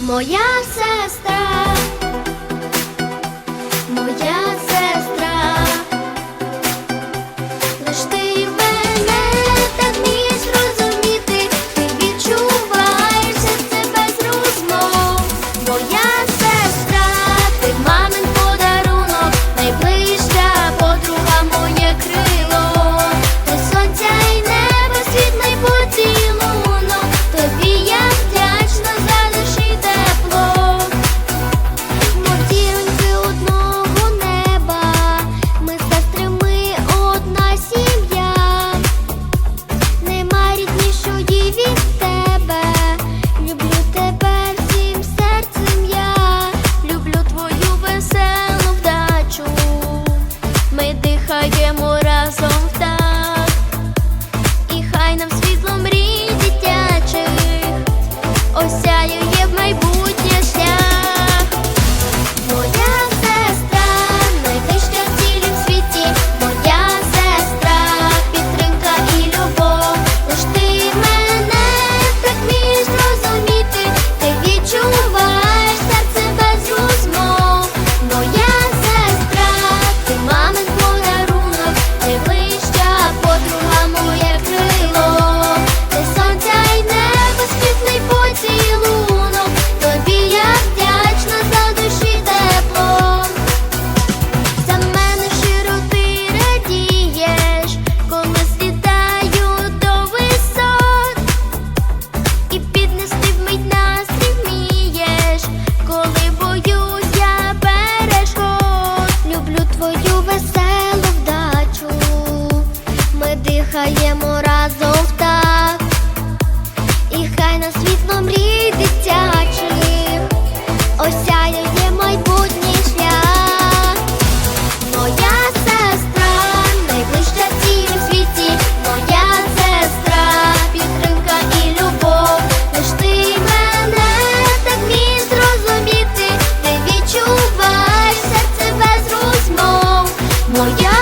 моя сестра. Дихаємо разом так, і хай на світло мрій дитячих осяє майбутній шлях, моя сестра, найближча ціль у світі, моя сестра, підтримка і любов, лиш ти мене так міг зрозуміти, не відчувай серце без розмов. Моя